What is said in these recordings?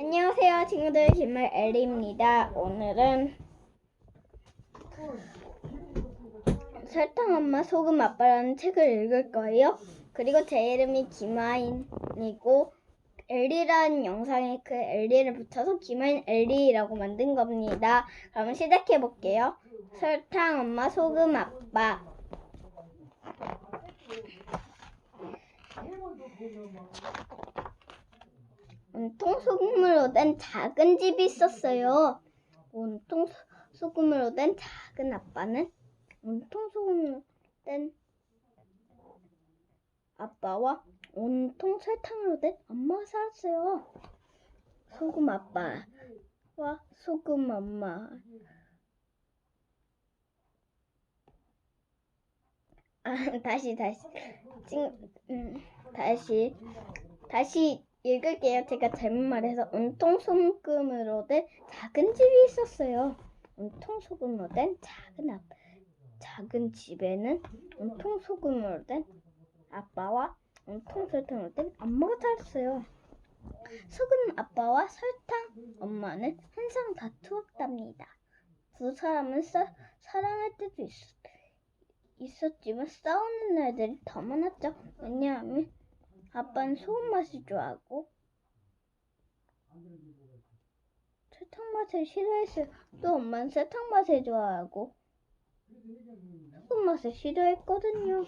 안녕하세요, 친구들. 김말 엘리입니다. 오늘은 설탕 엄마 소금 아빠라는 책을 읽을 거예요. 그리고 제 이름이 김아인이고 엘리라는 영상에 그 엘리를 붙여서 김아인 엘리라고 만든 겁니다. 그럼 시작해 볼게요. 설탕 엄마 소금 아빠 온통 소금으로 된 작은 집이 있었어요. 온통 소- 소금으로 된 작은 아빠는 온통 소금으로 된 아빠와 온통 설탕으로 된 엄마가 살았어요. 소금 아빠와 소금 엄마. 아, 다시 다시 찡, 음, 다시 다시 읽을게요. 제가 잘못 말해서 온통 소금으로 된 작은 집이 있었어요. 온통 소금으로 된 작은 아, 작은 집에는 온통 소금으로 된 아빠와 온통 설탕으로 된 엄마가 살았어요. 소금 아빠와 설탕 엄마는 항상 다투었답니다. 두 사람은 사, 사랑할 때도 있, 있었지만 싸우는 날들이 더 많았죠. 왜냐하면 아빠는 소금 맛을 좋아하고 설탕 맛을 싫어했어요. 또 엄마는 설탕 맛을 좋아하고 소금 맛을 싫어했거든요.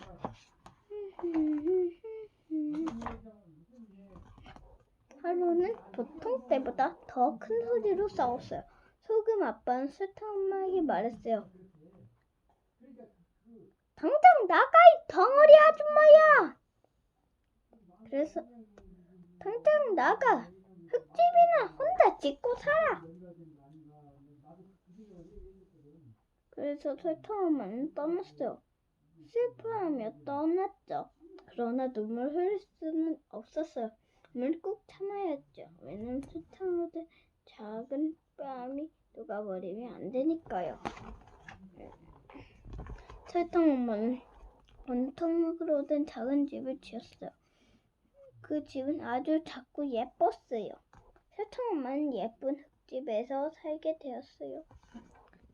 하루는 보통 때보다 더 큰 소리로 싸웠어요. 소금 아빠는 설탕 엄마에게 말했어요. 당장 나가 이 덩어리 아줌마야! 그래서 당장 나가 흙집이나 혼자 짓고 살아. 그래서 설탕 엄마는 떠났어요. 슬퍼하며 떠났죠. 그러나 눈물 흘릴 수는 없었어요. 눈물 꾹 참아야 했죠. 왜냐면 설탕으로 된 작은 뺨이 녹아버리면 안 되니까요. 설탕 엄마는 원통으로 된 작은 집을 지었어요. 그 집은 아주 작고 예뻤어요. 설탕 엄마는 예쁜 흙집에서 살게 되었어요.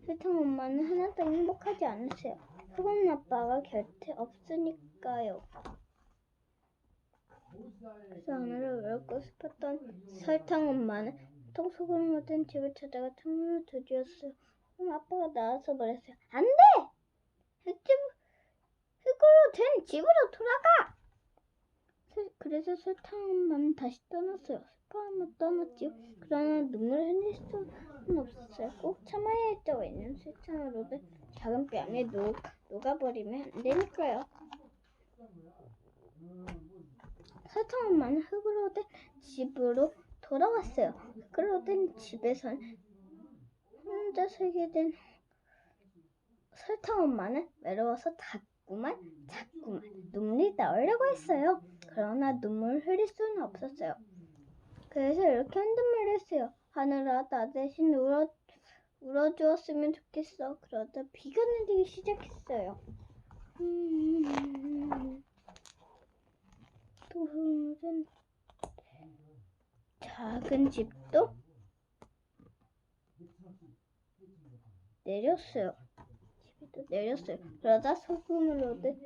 설탕 엄마는 하나도 행복하지 않았어요. 소금 아빠가 곁에 없으니까요. 그래서 하늘을 외롭고 싶었던 설탕 엄마는 통 소금으로 된 집을 찾아가 창문을 두드렸어요. 그럼 아빠가 나와서 말했어요. 안 돼! 흙집, 흙으로 된 집으로 돌아가! 설- 그래서 설탕 엄마는 다시 떠났어요. 슬퍼하며 떠났지요. 그러나 눈물을 흘릴 수는 없었어요. 꼭 참아야 했죠. 왜냐면 설탕으로 된 작은 뺨에 녹, 녹아버리면 안 되니까요. 설탕 엄마는 흙으로 된 집으로 돌아왔어요. 흙으로 된 집에선 혼자 살게 된 설탕 엄마는 외로워서 자꾸만 자꾸만 눈물이 나오려고 했어요. 그러나 눈물을 흘릴 수는 없었어요. 그래서 이렇게 말을 했어요. 하늘아 나 대신 울어 울어주었으면 좋겠어. 그러다 비가 내리기 시작했어요. 음, 또는 작은 집도 내렸어요. 또 내렸어요. 그러다 소금을 얻은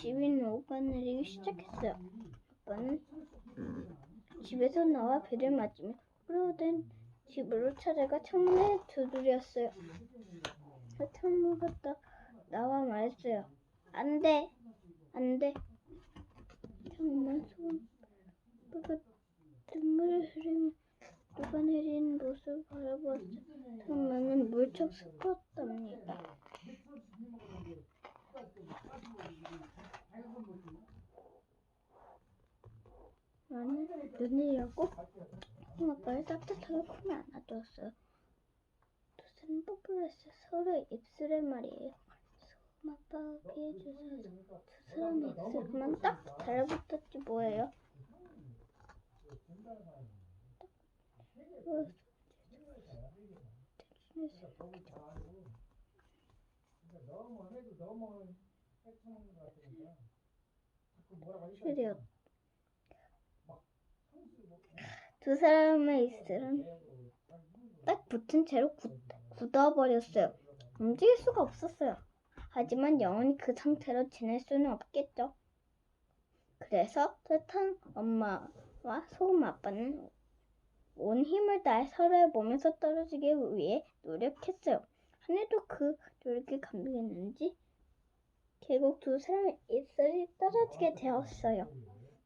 집이 녹아내리기 시작했어요. 아빠는 집에서 나와 배를 맞으며 흐르된 집으로 찾아가 창문에 두드렸어요. 그 창문 갔다 나와 말했어요. 안 돼, 안 돼. 창문 소금가 눈물을 흐르며 녹아내리는 모습을 바라보았어요. 창문은 물쩍 슬펐답니다. 나는 열고 아빠를 따뜻하게. 두 사람 뽀뽀를 했어요. 서로의 입술에 말이에요. 소금 아빠가 피해주셔서 두 사람의 입술 그만 딱 달라붙었지 뭐예요. 어, 실이요. 두 사람의 입술은 딱 붙은 채로 굳, 굳어버렸어요. 움직일 수가 없었어요. 하지만 영원히 그 상태로 지낼 수는 없겠죠. 그래서 설탕 엄마와 소금 아빠는 온 힘을 다해 서로의 몸에서 떨어지기 위해 노력했어요. 하늘도 그 노력이 감동했는지 결국 두 사람의 입술이 떨어지게 되었어요.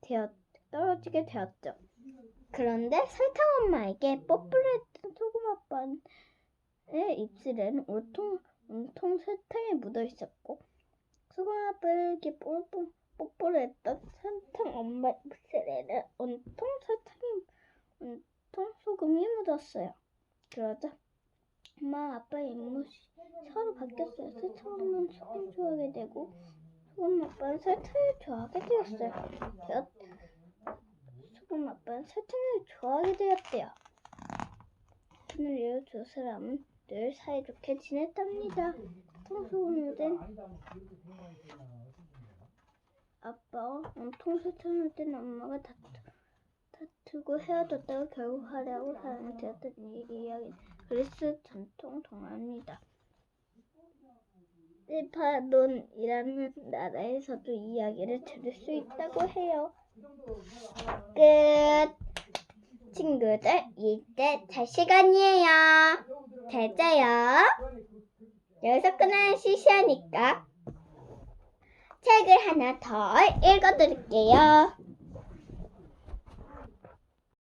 되었, 떨어지게 되었죠. 그런데 설탕 엄마에게 뽀뽀를 했던 소금 아빠의 입술에는 온통, 온통 설탕이 묻어 있었고 소금 아빠에게 뽀뽀, 뽀뽀를 했던 설탕 엄마 입술에는 온통 설탕이 온통 소금이 묻었어요. 그러자 엄마 아빠의 입맛이 서로 바뀌었어요. 설탕 엄마는 소금 좋아하게 되고 소금 아빠는 설탕을 좋아하게 되었어요. 소금 아빠는 설탕을 좋아하게 되었대요. 오늘 이후 두 사람은 늘 사이좋게 지냈답니다. 통소금을 된 아빠와 통설탕을 된 엄마가 다투, 다투고 헤어졌다가 결국 화려하고 사랑이 되었던 이 이야기는 그리스 전통 동화입니다. 일파논이라는 나라에서도 이 이야기를 들을 수 있다고 해요. 끝. 친구들, 이제 잘 시간이에요. 잘 자요. 여기서 끝나는 시시하니까 책을 하나 더 읽어드릴게요.